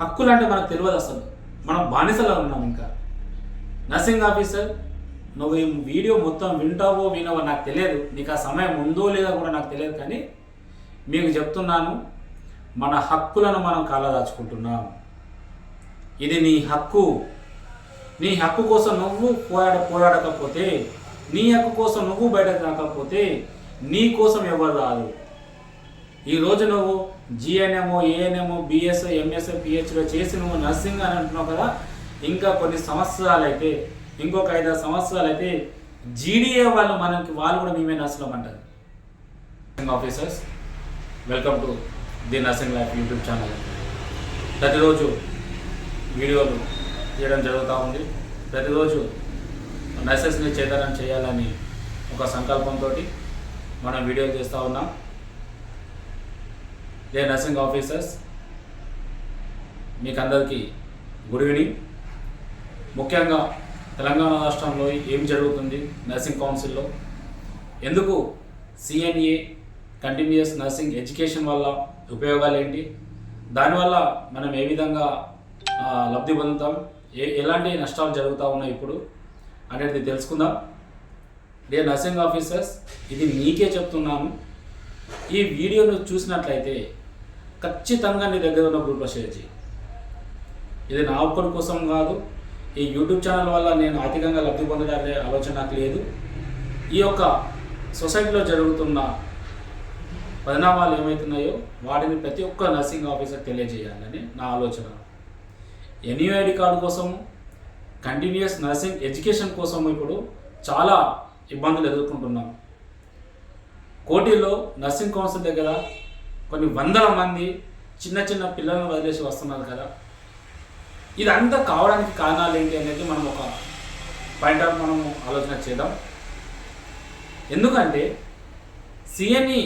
హక్కులు అంటే మనకు తెలియదు అసలు. మనం బానిసలో ఉన్నాం ఇంకా. నర్సింగ్ ఆఫీసర్ నువ్వు ఈ వీడియో మొత్తం వింటావో వినవో నాకు తెలియదు. నీకు ఆ సమయం ఉందో లేదో కూడా నాకు తెలియదు కానీ మీకు చెప్తున్నాను మన హక్కులను మనం కాలదాచుకుంటున్నాం. ఇది నీ హక్కు. నీ హక్కు కోసం నువ్వు పోరాడ పోరాడకపోతే నీ హక్కు కోసం నువ్వు బయటకు రాకపోతే నీ కోసం ఎవరు రాదు? ఈరోజు నువ్వు జిఎన్ఎంఓ ఏఎన్ఎంఓ బిఎస్ ఎంఎస్ పిహెచ్లో చేసి నువ్వు నర్సింగ్ అని అంటున్నావు కదా ఇంకా కొన్ని సంవత్సరాలు అయితే ఇంకొక ఐదారు సంవత్సరాలు అయితే జీడిఏ వాళ్ళు మనకి వాళ్ళు కూడా మేమే నర్సులం అంటారు. Nursing officers welcome to the nursing life YouTube channel. ప్రతిరోజు వీడియోలు చేయడం జరుగుతూ ఉంది. ప్రతిరోజు నర్సెస్ని చేతనం చేయాలని ఒక సంకల్పంతో మనం వీడియోలు చేస్తూ ఉన్నాం. డే నర్సింగ్ ఆఫీసర్స్ మీకు అందరికీ గుడ్ ఈవినింగ్ ముఖ్యంగా తెలంగాణ రాష్ట్రంలో ఏం జరుగుతుంది నర్సింగ్ కౌన్సిల్లో ఎందుకు సిఎన్ఏ కంటిన్యూస్ నర్సింగ్ ఎడ్యుకేషన్ వల్ల ఉపయోగాలు ఏంటి? దానివల్ల మనం ఏ విధంగా లబ్ధి పొందుతాం? ఏ ఎలాంటి నష్టాలు జరుగుతూ ఉన్నాయి ఇప్పుడు? అనేది తెలుసుకుందాం. డే నర్సింగ్ ఆఫీసర్స్ ఇది మీకే చెప్తున్నాను. ఈ వీడియోను చూసినట్లయితే ఖచ్చితంగా నీ దగ్గర ఉన్న గ్రూప్లో షేర్ చేయి. ఇది నా ఒక్కడి కోసం కాదు ఈ యూట్యూబ్ ఛానల్ వల్ల నేను ఆర్థికంగా లబ్ధి పొందడానికి ఆలోచన నాకు లేదు. ఈ యొక్క సొసైటీలో జరుగుతున్న పరిణామాలు ఏమవుతున్నాయో వాటిని ప్రతి ఒక్క నర్సింగ్ ఆఫీసర్ తెలియజేయాలని నా ఆలోచన. ఎన్యూఐడి కార్డు కోసము కంటిన్యూస్ నర్సింగ్ ఎడ్యుకేషన్ కోసం ఇప్పుడు చాలా ఇబ్బందులు ఎదుర్కొంటున్నాం. కోటిలో నర్సింగ్ కౌన్సిల్ దగ్గర కొన్ని వందల మంది చిన్న చిన్న పిల్లలను వదిలేసి వస్తున్నారు కదా. ఇదంతా కావడానికి కారణాలు ఏంటి అనేది మనం ఒక పాయింట్ ఆఫ్ మనము ఆలోచన చేద్దాం. ఎందుకంటే CNE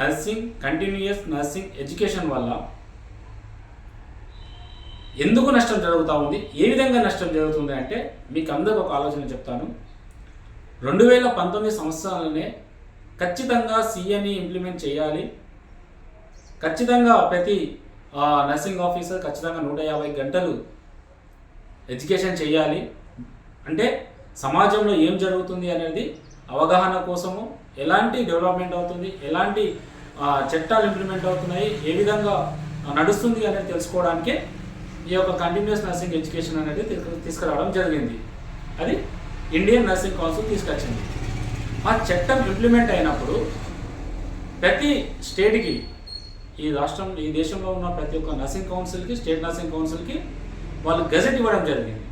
nursing continuous nursing education వల్ల ఎందుకు నష్టం జరుగుతూ ఉంది? ఏ విధంగా నష్టం జరుగుతుంది అంటే మీకు అందరికి ఒక ఆలోచన చెప్తాను. రెండు వేల పంతొమ్మిది సంవత్సరాలనే ఖచ్చితంగా సిఎన్ఈ ఇంప్లిమెంట్ చేయాలి. ఖచ్చితంగా ప్రతి నర్సింగ్ ఆఫీసర్ ఖచ్చితంగా నూట యాభై గంటలు ఎడ్యుకేషన్ చేయాలి. అంటే సమాజంలో ఏం జరుగుతుంది అనేది అవగాహన కోసము ఎలాంటి డెవలప్మెంట్ అవుతుంది ఎలాంటి చట్టాలు ఇంప్లిమెంట్ అవుతున్నాయి ఏ విధంగా నడుస్తుంది అనేది తెలుసుకోవడానికే ఈ యొక్క కంటిన్యూస్ నర్సింగ్ ఎడ్యుకేషన్ అనేది తీసుకు- తీసుకురావడం జరిగింది. అది ఇండియన్ నర్సింగ్ కౌన్సిల్ తీసుకొచ్చింది. ఆ చట్టం ఇంప్లిమెంట్ అయినప్పుడు ప్రతి స్టేట్కి ఈ రాష్ట్రం ఈ దేశంలో ఉన్న ప్రతి ఒక్క నర్సింగ్ కౌన్సిల్కి స్టేట్ నర్సింగ్ కౌన్సిల్కి వాళ్ళు గజెట్ ఇవ్వడం జరిగింది.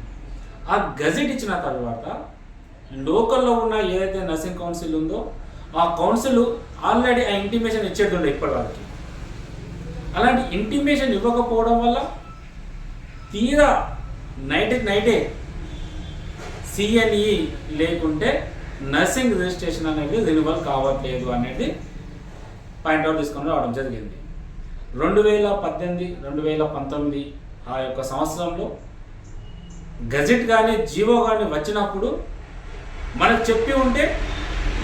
ఆ గజెట్ ఇచ్చిన తర్వాత లోకల్లో ఉన్న ఏదైతే నర్సింగ్ కౌన్సిల్ ఉందో ఆ కౌన్సిల్ ఆల్రెడీ ఆ ఇంటిమేషన్ ఇచ్చేటుండే ఇప్పటివరకు. అలాంటి ఇంటిమేషన్ ఇవ్వకపోవడం వల్ల తీరా నైట్ నైటే సిఎన్ఈ లేకుంటే నర్సింగ్ రిజిస్ట్రేషన్ అనేది రెన్యువల్ కావట్లేదు అనేది పాయింట్ అవుట్ తీసుకొని రావడం జరిగింది. రెండు వేల పద్దెనిమిది రెండు వేల పంతొమ్మిది ఆ యొక్క సంవత్సరంలో గజెట్ కానీ జీవో కానీ వచ్చినప్పుడు మనకు చెప్పి ఉంటే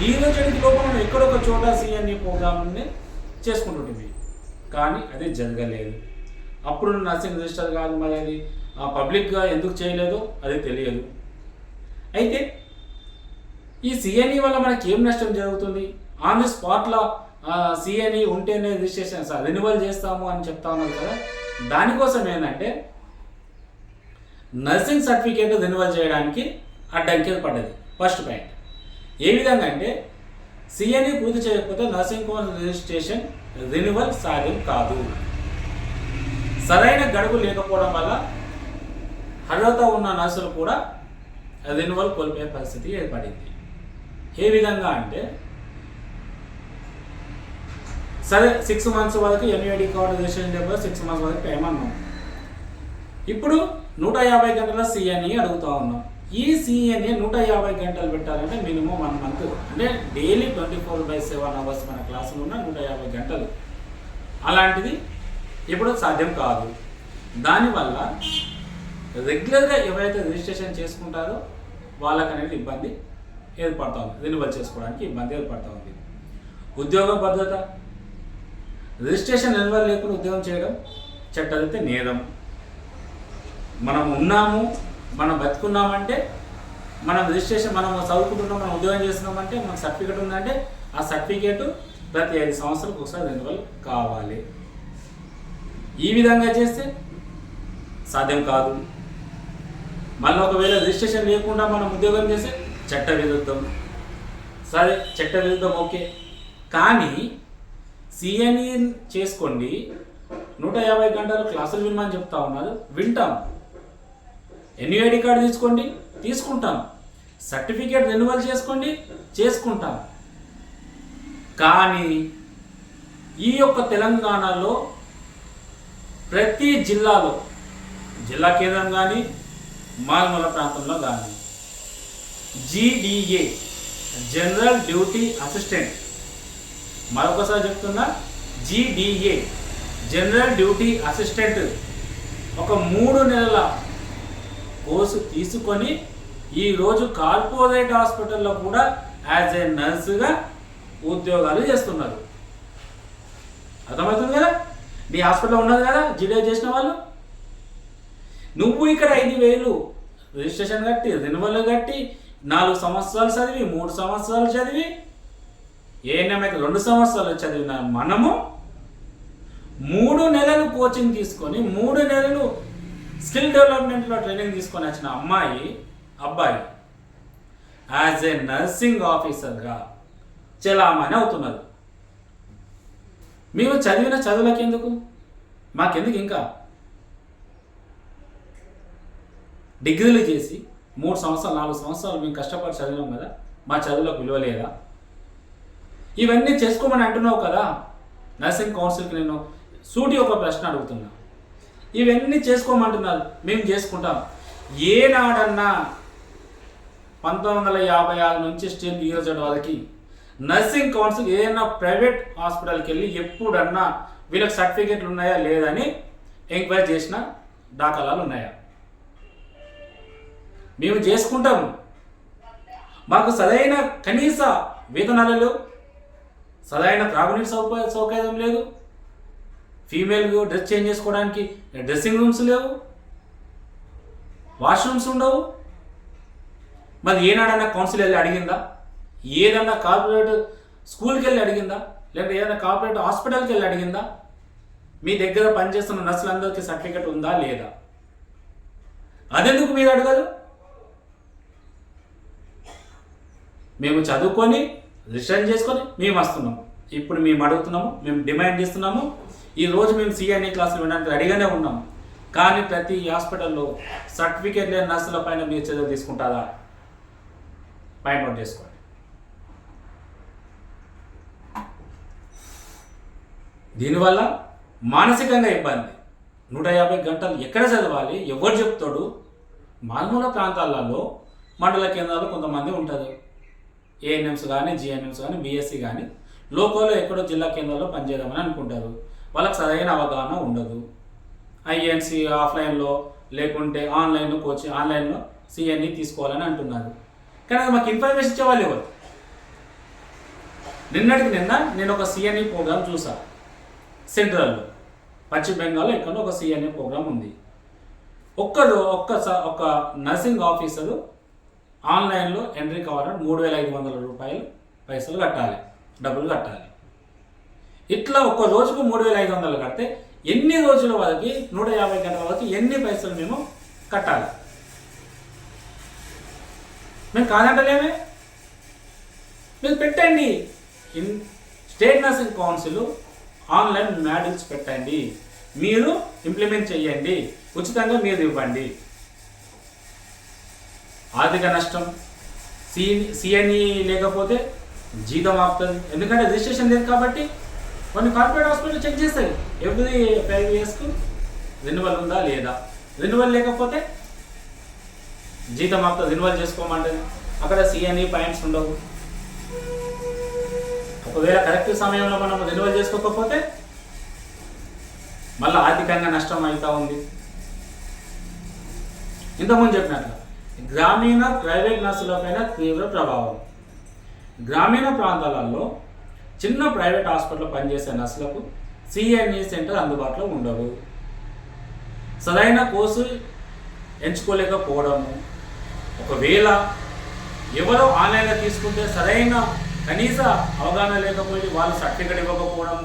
ఈ రోజుకి లోపల మనం ఎక్కడొక చోట సిఎన్ఈ ప్రోగ్రామ్ని చేసుకుంటుంటుంది కానీ అది జరగలేదు. అప్పుడు నర్సింగ్ రిజిస్టర్ కాదు మరి అది ఆ పబ్లిక్గా ఎందుకు చేయలేదో అది తెలియదు. అయితే ఈ సిఎన్ఈ వల్ల మనకి ఏం నష్టం జరుగుతుంది? ఆన్ ది స్పాట్లో సిఎన్ఈ ఉంటేనే రిజిస్ట్రేషన్ సార్ రెన్యువల్ చేస్తాము అని చెప్తా ఉన్నారు కదా. దానికోసం ఏంటంటే నర్సింగ్ సర్టిఫికేట్ రెన్యువల్ చేయడానికి అడ్డంకి పడ్డది. ఫస్ట్ పాయింట్ ఏ విధంగా అంటే సిఎన్ఈ పూర్తి చేయకపోతే నర్సింగ్ కోర్స్ రిజిస్ట్రేషన్ రెన్యువల్ సాధ్యం కాదు. సరైన గడువు లేకపోవడం వల్ల అర్హత ఉన్న నర్సులు కూడా రెన్యువల్ కోల్పోయే పరిస్థితి ఏర్పడింది. ఏ విధంగా అంటే సరే సిక్స్ మంత్స్ వరకు ఎన్యూఐడి కార్డు రిజిస్ట్రేషన్ చెప్పి సిక్స్ మంత్స్ వరకు పేమన్నాం ఇప్పుడు నూట యాభై గంటల సిఎన్ఈ అడుగుతా ఉన్నాం. ఈ సిఎన్ఈ నూట యాభై గంటలు పెట్టాలంటే మినిమం వన్ మంత్ అంటే daily twenty four by seven hours మన క్లాసులు ఉన్న నూట యాభై గంటలు. అలాంటిది ఇప్పుడు సాధ్యం కాదు. దానివల్ల రెగ్యులర్గా ఎవరైతే రిజిస్ట్రేషన్ చేసుకుంటారో వాళ్ళకనేది ఇబ్బంది ఏర్పడుతూ ఉంది? రెన్యువల్ చేసుకోవడానికి ఇబ్బంది ఏర్పడుతూ ఉంది? ఉద్యోగ భద్రత. రిజిస్ట్రేషన్ రెన్యువల్ లేకుండా ఉద్యోగం చేయడం చట్టరీత్యా నేరం. మనం ఉన్నాము మనం బతుకున్నామంటే మనం రిజిస్ట్రేషన్ మనం చదువుకుంటున్నాం మనం ఉద్యోగం చేస్తున్నామంటే మనకు సర్టిఫికేట్ ఉందంటే ఆ సర్టిఫికేట్ ప్రతి ఐదు సంవత్సరాలకు ఒకసారి రెన్యువల్ కావాలి. ఈ విధంగా చేస్తే సాధ్యం కాదు. మళ్ళీ ఒకవేళ రిజిస్ట్రేషన్ లేకుండా మనం ఉద్యోగం చేస్తే చట్ట విరుద్ధం సరే చట్ట విరుద్ధం ఓకే. కానీ సిఎన్ఈ చేసుకోండి. నూట యాభై గంటలు క్లాసులు వినమని చెప్తా ఉన్నారు. వింటాం. ఎన్యూఐడి కార్డు తీసుకోండి తీసుకుంటాం. సర్టిఫికేట్ రెన్యువల్ చేసుకోండి చేసుకుంటాం. కానీ ఈ యొక్క తెలంగాణలో ప్రతి జిల్లాలో జిల్లా కేంద్రం కానీ మారుమూల ప్రాంతంలో కానీ జీడిఏ జనరల్ డ్యూటీ అసిస్టెంట్ మరొకసారి చెప్తున్నా జీడిఏ జనరల్ డ్యూటీ అసిస్టెంట్ ఒక మూడు నెలల కోర్సు తీసుకొని ఈరోజు కార్పొరేట్ హాస్పిటల్లో కూడా యాజ్ ఏ నర్సుగా ఉద్యోగాలు చేస్తున్నారు. అర్థమవుతుంది కదా? నీ హాస్పిటల్లో ఉన్నది కదా? జీడిఏ చేసిన వాళ్ళు? నువ్వు ఇక్కడ ఐదు వేలు రిజిస్ట్రేషన్ కట్టి రెన్యువల్ కట్టి నాలుగు సంవత్సరాలు చదివి మూడు సంవత్సరాలు చదివి ఏఎన్ఎం అయితే రెండు సంవత్సరాలు చదివిన మనము మూడు నెలలు కోచింగ్ తీసుకొని మూడు నెలలు స్కిల్ డెవలప్మెంట్లో ట్రైనింగ్ తీసుకొని వచ్చిన అమ్మాయి అబ్బాయి యాజ్ ఏ నర్సింగ్ ఆఫీసర్గా చలామణి అవుతున్నారు. మీరు చదివిన చదువులకి ఎందుకు? మాకెందుకు ఇంకా? డిగ్రీలు చేసి మూడు సంవత్సరాలు నాలుగు సంవత్సరాలు మేము కష్టపడి చదివినాం కదా మా చదువులకు విలువ లేదా ఇవన్నీ చేసుకోమని అంటున్నావు కదా? నర్సింగ్ కౌన్సిల్కి నేను సూటి ఒక ప్రశ్న అడుగుతున్నా. ఇవన్నీ చేసుకోమంటున్నారు మేము చేసుకుంటాం. ఏనాడన్నా పంతొమ్మిది వందల యాభై ఆరు నుంచి స్టేట్ ఈ వాళ్ళకి నర్సింగ్ కౌన్సిల్ ఏదైనా ప్రైవేట్ హాస్పిటల్కి వెళ్ళి ఎప్పుడన్నా వీళ్ళకి సర్టిఫికేట్లు ఉన్నాయా లేదని ఎంక్వైరీ చేసిన దాఖలాలు ఉన్నాయా? మేము చేసుకుంటాము. మాకు సరైన కనీస వేతనాలు లేవు సరైన త్రాగునీటి సౌక సౌకర్యం లేదు. ఫీమేల్కు డ్రెస్ చేంజ్ చేసుకోవడానికి డ్రెస్సింగ్ రూమ్స్ లేవు. వాష్రూమ్స్ ఉండవు. మరి ఏనాడన్నా కౌన్సిల్ వెళ్ళి అడిగిందా? ఏదన్నా కార్పొరేట్ స్కూల్కి వెళ్ళి అడిగిందా? లేదంటే ఏదైనా కార్పొరేట్ హాస్పిటల్కి వెళ్ళి అడిగిందా? మీ దగ్గర పనిచేస్తున్న నర్సులందరికీ సర్టిఫికెట్ ఉందా లేదా? అదెందుకు మీరు అడగదు మేము చదువుకొని రిటర్న్ చేసుకొని మేము వస్తున్నాం. ఇప్పుడు మేము అడుగుతున్నాము మేము డిమాండ్ చేస్తున్నాము. ఈ రోజు మేము సిఎన్ఏ క్లాసులు వినడానికి రెడీగానే ఉన్నాము కానీ ప్రతి హాస్పిటల్లో సర్టిఫికేట్ లేని నర్సుల పైన మీరు చదువు తీసుకుంటారా? ఫైండ్ అవుట్ చేసుకోండి. దీనివల్ల మానసికంగా ఇబ్బంది. నూట యాభై గంటలు ఎక్కడ చదవాలి? ఎవరు చెప్తాడు? మారుమూల ప్రాంతాలలో మండల కేంద్రాలు కొంతమంది ఉంటారు ఏఎన్ఎంస్ కానీ జిఎన్ఎంస్ కానీ బీఎస్సీ కానీ లోకల్లో ఎక్కడో జిల్లా కేంద్రాల్లో పనిచేద్దామని అనుకుంటారు. వాళ్ళకి సరైన అవగాహన ఉండదు. ఐఎన్సి ఆఫ్లైన్లో లేకుంటే ఆన్లైన్ కోచింగ్ ఆన్లైన్లో సిఎన్ఈ తీసుకోవాలని అంటున్నారు. కానీ అది మాకు ఇన్ఫర్మేషన్ ఇచ్చేవాళ్ళు ఎవరు? నిన్నటికి నిన్న నేను ఒక సిఎన్ఈ ప్రోగ్రామ్ చూసా. సెంట్రల్లో. పశ్చిమ బెంగాల్లో ఇక్కడ ఒక సిఎన్ఏ ప్రోగ్రామ్ ఉంది. ఒక్కరు ఒక్క ఒక నర్సింగ్ ఆఫీసరు ఆన్లైన్లో ఎంట్రీ కావాలంటే మూడు వేల ఐదు వందల రూపాయలు పైసలు కట్టాలి. డబ్బులు కట్టాలి. ఇట్లా ఒక్క రోజుకు మూడు వేల ఐదు వందలు కడితే ఎన్ని రోజుల వరకు నూట యాభై గంటల వరకు ఎన్ని పైసలు మేము కట్టాలి? మేము కాదంటలేమే? మీరు పెట్టండి. In state nursing council online modules పెట్టండి. మీరు ఇంప్లిమెంట్ చేయండి. ఉచితంగా మీరు ఇవ్వండి. ఆర్థిక నష్టం సి సిఎన్ఈ లేకపోతే జీతం ఆపుతుంది. ఎందుకంటే రిజిస్ట్రేషన్ లేదు కాబట్టి కొన్ని కార్పొరేట్ హాస్పిటల్ చెక్ చేస్తాయి. ఎవ్రీ ఫైవ్ ఇయర్స్కు రెన్యువల్ ఉందా లేదా? రెన్యువల్ లేకపోతే జీతం ఆపుతుంది. రెన్యువల్ చేసుకోమంటుంది. అక్కడ సిఎన్ఈ పాయింట్స్ ఉండవు. ఒకవేళ కరెక్ట్ సమయంలో మనం రెన్యువల్ చేసుకోకపోతే మళ్ళీ ఆర్థికంగా నష్టం అవుతూ ఉంది. ఇంతకుముందు చెప్పినట్లు గ్రామీణ ప్రైవేట్ నర్సులపైన తీవ్ర ప్రభావం. గ్రామీణ ప్రాంతాలలో చిన్న ప్రైవేట్ హాస్పిటల్లో పనిచేసే నర్సులకు సిఎన్ఈ సెంటర్ అందుబాటులో ఉండవు సరైన కోర్సు ఎంచుకోలేకపోవడము. ఒకవేళ ఎవరో ఆన్లైన్లో తీసుకుంటే సరైన కనీస అవగాహన లేకపోయి వాళ్ళు సర్టిఫికెట్ ఇవ్వకపోవడం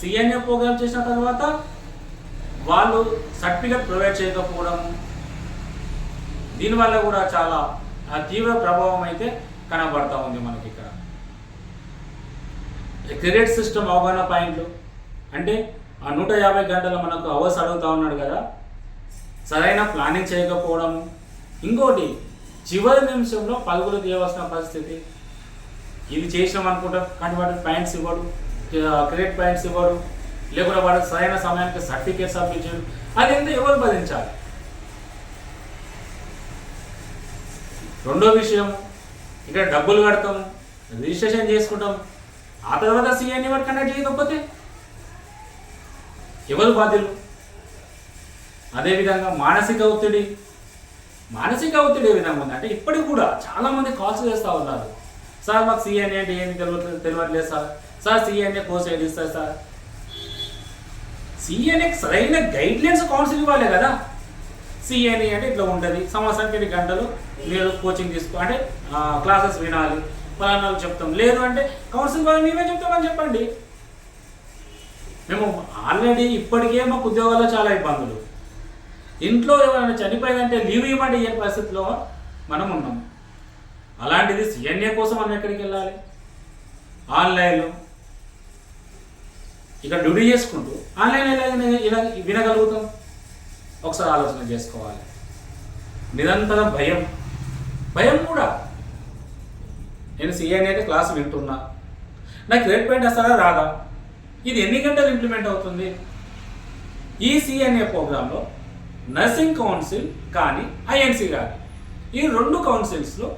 సిఎన్ఏ ప్రోగ్రామ్ చేసిన తర్వాత వాళ్ళు సర్టిఫికెట్ ప్రొవైడ్ చేయకపోవడం దీనివల్ల కూడా చాలా ఆ, తీవ్ర ప్రభావం అయితే కనబడతా ఉంది మనకి ఇక్కడ. క్రెడిట్ సిస్టమ్ అవగాహన పాయింట్లు అంటే ఆ నూట యాభై గంటలు మనకు అవర్స్ అడుగుతూ ఉన్నాడు కదా. సరైన ప్లానింగ్ చేయకపోవడం. ఇంకోటి చివరి నిమిషంలో పలుగురు తీయవలసిన పరిస్థితి. ఇది చేసినాం అనుకుంటాం కానీ వాడు పాయింట్స్ ఇవ్వడు క్రెడిట్ పాయింట్స్ ఇవ్వడు లేకుంటే వాడు సరైన సమయానికి సర్టిఫికేట్ సబ్మిట్ చేయడు. అది ఎంత ఎవరు భరించాలి రెండో విషయం ఇక్కడ డబ్బులు కడతాం రిజిస్ట్రేషన్ చేసుకుంటాం. ఆ తర్వాత సీఎన్ని ఎవరు కండక్ట్ చేయకపోతే ఎవరు బాధ్యులు? అదేవిధంగా మానసిక ఒత్తిడి. మానసిక ఒత్తిడి ఏ విధంగా ఉంది అంటే ఇప్పటికి కూడా చాలా మంది కాల్స్ చేస్తూ ఉన్నారు. సార్ మాకు సిఎన్ఏ అంటే ఏమి తెలియట్లేదు తెలియట్లేదు సార్. సార్ సిఎన్ఏ కోర్స్ ఏది ఇస్తారు సార్? సిఎన్ఏకి సరైన గైడ్లైన్స్ కౌన్సిల్ ఇవ్వాలి కదా. సిఎన్ఏ అంటే ఇట్లా ఉంటుంది. సంవత్సరానికి ఎన్ని గంటలు మీరు కోచింగ్ తీసుకో అంటే క్లాసెస్ వినాలి. ఫలానాలు చెప్తాం. లేదు అంటే కౌన్సిల్ వాళ్ళు మేమే చెప్తామని చెప్పండి. మేము ఆల్రెడీ ఇప్పటికే మాకు ఉద్యోగాల్లో చాలా ఇబ్బందులు. ఇంట్లో ఎవరైనా చనిపోయిందంటే లీవ్ ఇవ్వండి ఏ పరిస్థితిలో మనం ఉన్నాం. అలాంటిది సిఎన్ఏ కోసం మనం ఎక్కడికి వెళ్ళాలి? ఆన్లైన్లో. ఇక డ్యూటీ చేసుకుంటూ ఆన్లైన్ ఎలా ఇలా వినగలుగుతాం? ఒకసారి ఆలోచన చేసుకోవాలి. నిరంతరం భయం. భయం కూడా. నేను సిఎన్ఏ అయితే క్లాస్ వింటున్నా. నాకు రేట్ పాయింట్ వస్తారా? రాదా. ఇది ఎన్ని గంటలు ఇంప్లిమెంట్ అవుతుంది? ఈ సిఎన్ఏ ప్రోగ్రాంలో నర్సింగ్ కౌన్సిల్ కానీ ఐఎన్సి కానీ ఈ రెండు కౌన్సిల్స్లో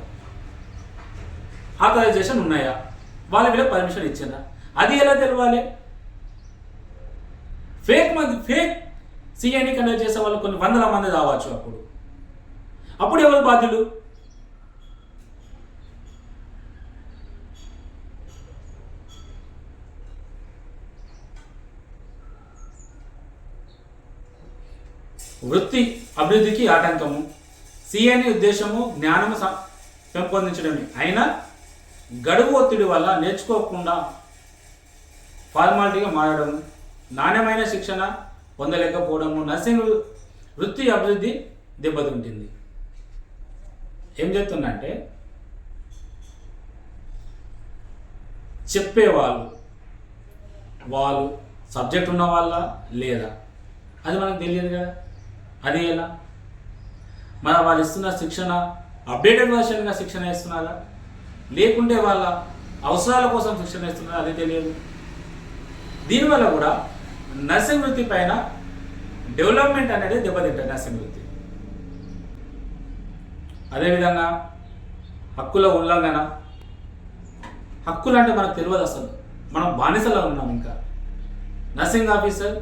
ఆథరైజేషన్ ఉన్నాయా? వాళ్ళ మీద పర్మిషన్ ఇచ్చిందా? అది ఎలా తెలవాలి? ఫేక్ మంది ఫేక్ సిఎన్ఈ కండక్ట్ చేసే వాళ్ళు కొన్ని వందల మంది రావచ్చు అప్పుడు. అప్పుడు ఎవరు బాధ్యులు? వృత్తి అభివృద్ధికి ఆటంకము. సిఐని ఉద్దేశము జ్ఞానము పెంపొందించడమే. అయినా గడువు ఒత్తిడి వల్ల నేర్చుకోకుండా ఫార్మాలిటీగా మారడం నాణ్యమైన శిక్షణ పొందలేకపోవడము నర్సింగ్ వృత్తి అభివృద్ధి దెబ్బతింటుంది. ఏం చెప్తున్నంటే చెప్పేవాళ్ళు వాళ్ళు సబ్జెక్ట్ ఉన్న వాళ్ళ లేదా? అది మనకు తెలియదు కదా. అది ఎలా? మన వాళ్ళు ఇస్తున్న శిక్షణ అప్డేటెడ్ వర్షన్గా శిక్షణ ఇస్తున్నారా? లేకుంటే వాళ్ళ అవసరాల కోసం శిక్షణ ఇస్తున్నారా? అది తెలియదు. దీనివల్ల కూడా నర్సింగ్ వృత్తి పైన డెవలప్మెంట్ అనేది దెబ్బతింట నర్సింగ్ వృత్తి అదేవిధంగా హక్కుల ఉల్లంఘన. హక్కులు అంటే మనకు తెలియదు అసలు. మనం బానిసలో ఉన్నాం ఇంకా. నర్సింగ్ ఆఫీసర్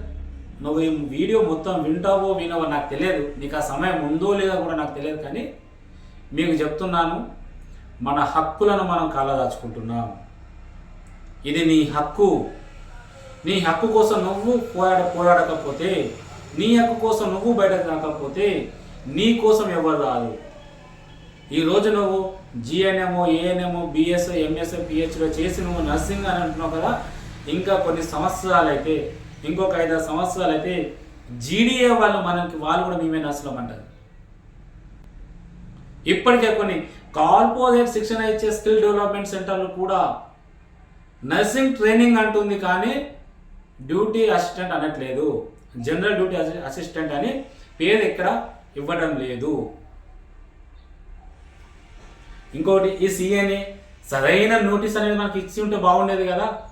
నువ్వు ఈ వీడియో మొత్తం వింటావో వినవో నాకు తెలియదు. నీకు ఆ సమయం ఉందో లేదో కూడా నాకు తెలియదు కానీ మీకు చెప్తున్నాను మన హక్కులను మనం కాలదాచుకుంటున్నాం. ఇది నీ హక్కు. నీ హక్కు కోసం నువ్వు పోరాడ పోరాడకపోతే నీ హక్కు కోసం నువ్వు బయటకు రాకపోతే నీ కోసం ఎవరు రాదు? ఈరోజు నువ్వు జిఎన్ఎంఓ ఏఎన్ఎంఓ బిఎస్ ఎంఎస్ పిహెచ్లో చేసి నువ్వు నర్సింగ్ అని అంటున్నావు కదా ఇంకా కొన్ని సంవత్సరాలు అయితే ఇంకొక ఐదారు సంవత్సరాలు అయితే జీడిఏ వాళ్ళు మనకి వాళ్ళు కూడా మేమే నర్సులం అంటారు ఇప్పటికే కొన్ని కార్పొరేట్ శిక్షణ ఇచ్చే స్కిల్ డెవలప్మెంట్ సెంటర్లు కూడా నర్సింగ్ ట్రైనింగ్ అంటుంది కానీ డ్యూటీ అసిస్టెంట్ అనట్లేదు. జనరల్ డ్యూటీ అసి- అసిస్టెంట్ అని పేరు ఇక్కడ ఇవ్వడం లేదు. ఇంకోటి ఈ సీఏని సరైన నోటీస్ అనేది మనకి ఇచ్చి ఉంటే బాగుండేది కదా.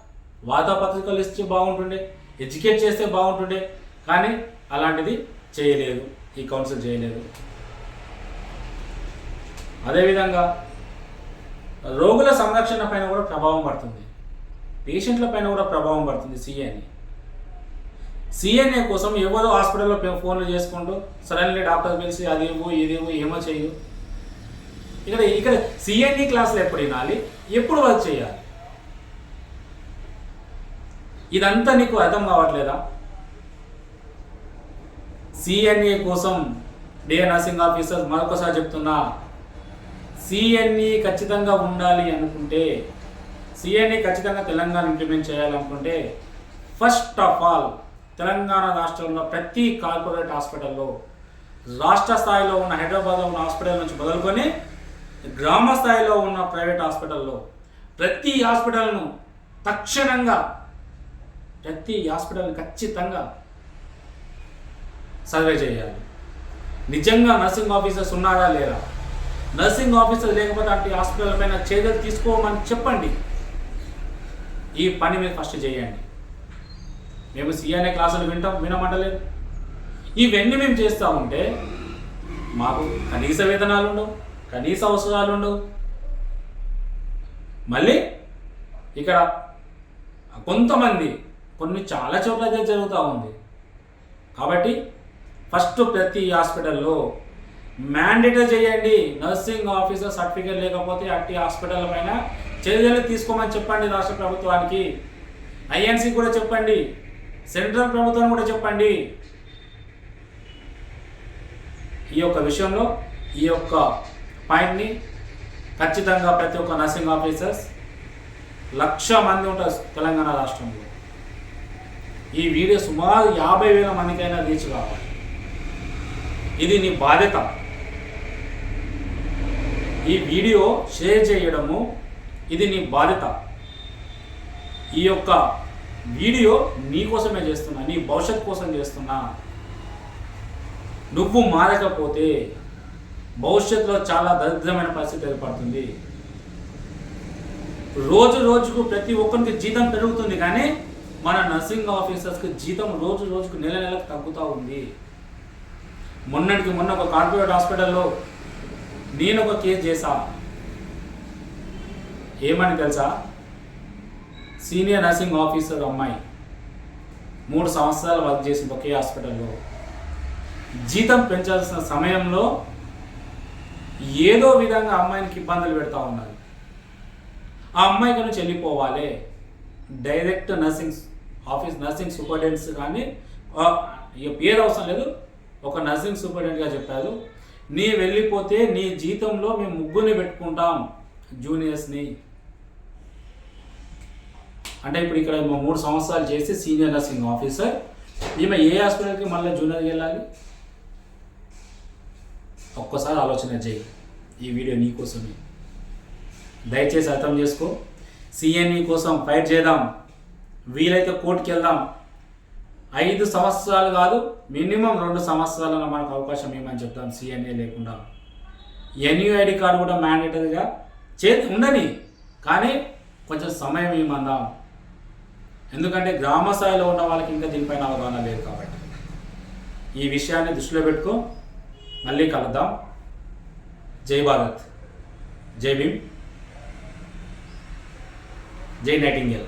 వార్తాపత్రికలు ఇస్తే బాగుంటుండే ఎడ్యుకేట్ చేస్తే బాగుంటుండే కానీ అలాంటిది చేయలేదు ఈ కౌన్సిల్ చేయలేదు. అదేవిధంగా రోగుల సంరక్షణ పైన కూడా ప్రభావం పడుతుంది. పేషెంట్ల పైన కూడా ప్రభావం పడుతుంది సిఏని. సిఎన్ఏ కోసం ఎవరో హాస్పిటల్లో ఫోన్లు చేసుకుంటూ సడన్లీ డాక్టర్ పిలిచి అది ఇవ్వు ఇది ఇవ్వు ఏమో చేయు ఇక్కడ ఇక్కడ సిఎన్ఈ క్లాసులు ఎప్పుడు వినాలి? ఎప్పుడు వర్క్ చేయాలి? ఇదంతా నీకు అర్థం కావట్లేదా? సిఎన్ఏ కోసం డే నర్సింగ్ ఆఫీసర్ మరొకసారి చెప్తున్నా సిఎన్ఈ ఖచ్చితంగా ఉండాలి అనుకుంటే సిఎన్ఈ ఖచ్చితంగా తెలంగాణ ఇంప్లిమెంట్ చేయాలనుకుంటే ఫస్ట్ ఆఫ్ ఆల్ తెలంగాణ రాష్ట్రంలో ప్రతి కార్పొరేట్ హాస్పిటల్లో రాష్ట్ర స్థాయిలో ఉన్న హైదరాబాద్లో ఉన్న హాస్పిటల్ నుంచి మొదలుకొని గ్రామ స్థాయిలో ఉన్న ప్రైవేట్ హాస్పిటల్లో ప్రతి హాస్పిటల్ను తక్షణంగా ప్రతి హాస్పిటల్ని ఖచ్చితంగా సర్వే చేయాలి. నిజంగా నర్సింగ్ ఆఫీసర్స్ ఉన్నారా లేరా? నర్సింగ్ ఆఫీసర్ లేకపోతే అంటే హాస్పిటల్ పైన చర్యలు తీసుకోమని చెప్పండి. ఈ పని మీరు ఫస్ట్ చేయండి. మేము సీఎన్ఏ క్లాసులు వింటాం వినమంటలేదు. ఇవన్నీ మేము చేస్తూ ఉంటే మాకు కనీస వేతనాలు ఉండవు కనీస అవసరాలు ఉండవు మళ్ళీ ఇక్కడ కొంతమంది కొన్ని చాలా చోట్ల అయితే జరుగుతూ ఉంది. కాబట్టి ఫస్ట్ ప్రతి హాస్పిటల్లో మ్యాండేటరీ చేయండి. నర్సింగ్ ఆఫీసర్ సర్టిఫికేట్ లేకపోతే అట్టి హాస్పిటల్ పైన చర్యలు తీసుకోమని చెప్పండి రాష్ట్ర ప్రభుత్వానికి. ఐఎన్సీ కూడా చెప్పండి. సెంట్రల్ ప్రభుత్వం కూడా చెప్పండి. ఈ యొక్క విషయంలో ఈ యొక్క పాయింట్ని ఖచ్చితంగా ప్రతి ఒక్క నర్సింగ్ ఆఫీసర్స్ లక్ష మంది ఉంటారు తెలంగాణ రాష్ట్రంలో. ఈ వీడియో సుమారు యాభై వేల మందికైనా రీచ్ కావాలి. ఇది నీ బాధ్యత. ఈ వీడియో షేర్ చేయడము ఇది నీ బాధ్యత. ఈ యొక్క వీడియో నీకోసమే చేస్తున్నా నీ భవిష్యత్ కోసం చేస్తున్నా. నువ్వు మారకపోతే భవిష్యత్తులో చాలా దరిద్రమైన పరిస్థితి ఏర్పడుతుంది. రోజు రోజుకు ప్రతి ఒక్కరికి జీతం పెరుగుతుంది కానీ మన నర్సింగ్ ఆఫీసర్స్కి జీతం రోజు రోజుకు నెల నెలకు తగ్గుతూ ఉంది. మొన్నటికి మొన్న ఒక కార్పొరేట్ హాస్పిటల్లో నేను ఒక కేసు చేశా. ఏమని తెలుసా? సీనియర్ నర్సింగ్ ఆఫీసర్ అమ్మాయి మూడు సంవత్సరాలు వర్క్ చేసింది ఒకే హాస్పిటల్లో. జీతం పెంచాల్సిన సమయంలో ఏదో విధంగా అమ్మాయినికి ఇబ్బందులు పెడతా ఉన్నారు. ఆ అమ్మాయికి నుంచి వెళ్ళిపోవాలి direct nursing office nursing superintendents కానీ పేరు అవసరం లేదు ఒక నర్సింగ్ సూపరింటెండెంట్గా చెప్పారు నీ వెళ్ళిపోతే నీ జీతంలో మేము ముగ్గురిని పెట్టుకుంటాం జూనియర్స్ని. అంటే ఇప్పుడు ఇక్కడ మూడు సంవత్సరాలు చేసి సీనియర్ నర్సింగ్ ఆఫీసర్ ఈమె ఏ హాస్పిటల్కి మళ్ళీ జూనియర్కి వెళ్ళాలి? ఒక్కసారి ఆలోచన చేయి. ఈ వీడియో నీకోసమే దయచేసి అర్థం చేసుకో. సిఎన్ఈ కోసం ఫైట్ చేద్దాం. వీలైతే కోర్టుకి వెళ్దాం. ఐదు సంవత్సరాలు కాదు మినిమం రెండు సంవత్సరాలను మనకు అవకాశం ఏమని చెప్తాం సిఎన్ఏ లేకుండా. ఎన్యూఐడి కార్డు కూడా మ్యాండేటరీగా చే ఉండని కానీ కొంచెం సమయం ఇవ్వమందాం. ఎందుకంటే గ్రామ స్థాయిలో ఉన్న వాళ్ళకి ఇంకా దీనిపైన అవగాహన లేదు కాబట్టి. ఈ విషయాన్ని దృష్టిలో పెట్టుకో. మళ్ళీ కలుద్దాం. జై భారత్. జై భీమ్. జై నైటింగేల్.